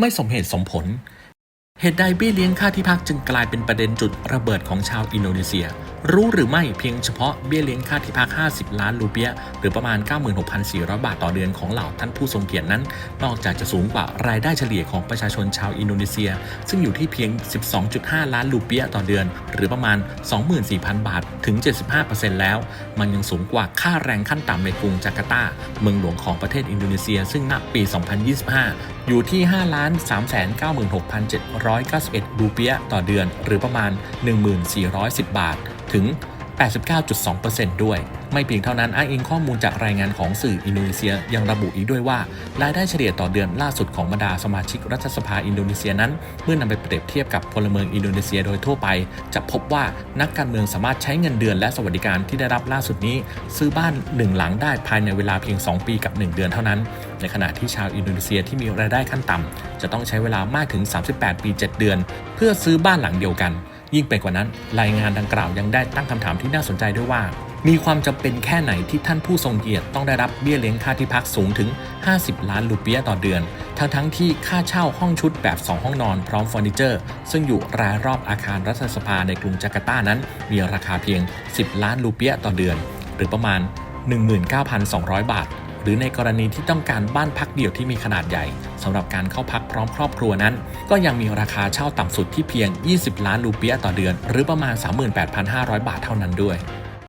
ไม่สมเหตุสมผล เหตุใดเบี้ยเลี้ยงค่าที่พักจึงกลายเป็นประเด็นจุดระเบิดของชาวอินโดนีเซีย รู้หรือไม่เพียงเฉพาะเบี้ยเลี้ยงค่าที่พัก 50 ล้านรูเปียห์หรือประมาณ 96,400 บาทต่อเดือนของเหล่าท่านผู้ทรงเกียรตินั้น นอกจากจะสูงกว่ารายได้เฉลี่ยของประชาชนชาวอินโดนีเซีย ซึ่งอยู่ที่เพียง 12.5 ล้านรูเปียห์ต่อเดือน หรือประมาณ 24,000 บาทถึง 75%แล้ว มันยังสูงกว่าค่าแรงขั้นต่ำในกรุงจาการ์ตา เมืองหลวงของประเทศอินโดนีเซีย ซึ่งณปี 2025 อยู่ที่ 5 3 9 6 7 191 รูเปียต่อเดือน หรือประมาณ 1410 บาท ถึง 89.2%ด้วย ไม่เพียงเท่านั้นอ้างอิงข้อมูลจากรายงานของสื่ออินโดนีเซียยังระบุอีกด้วยว่ารายได้เฉลี่ยต่อเดือนล่าสุดของบรรดาสมาชิกรัฐสภาอินโดนีเซียนั้น เมื่อนำไปเปรียบเทียบกับพลเมืองอินโดนีเซียโดยทั่วไป จะพบว่านักการเมืองสามารถใช้เงินเดือนและสวัสดิการที่ได้รับล่าสุดนี้ ซื้อบ้านหนึ่งหลังได้ภายในเวลาเพียง 2 ปีกับ 1 เดือนเท่านั้น ในขณะที่ชาวอินโดนีเซียที่มีรายได้ขั้นต่ำจะต้องใช้เวลามากถึง 38 ปี 7 เดือน เพื่อซื้อบ้านหลังเดียวกัน ยิ่งไปกว่านั้น รายงานดังกล่าวยังได้ตั้งคำถามที่น่าสนใจด้วยว่า มีความจำเป็นแค่ไหนที่ท่านผู้ทรงเกียรติต้องได้รับเบี้ยเลี้ยงค่าที่พักสูงถึง 50 ล้านรูเปียห์ต่อเดือน ทั้งทั้งที่ค่าเช่าห้องชุดแบบ 2 ห้องนอนพร้อมเฟอร์นิเจอร์ ซึ่งอยู่รายรอบอาคารรัฐสภาในกรุงจาการ์ตานั้น มีราคาเพียง 10 ล้านรูเปียห์ต่อเดือน หรือประมาณ 19,200 บาท หรือในกรณีที่ต้องการบ้านพักเดี่ยวที่มีขนาดใหญ่สำหรับการเข้าพักพร้อมครอบครัวนั้น ก็ยังมีราคาเช่าต่ำสุดที่เพียง 20 ล้านรูเปียต่อเดือน หรือประมาณ 38,500 บาทเท่านั้นด้วย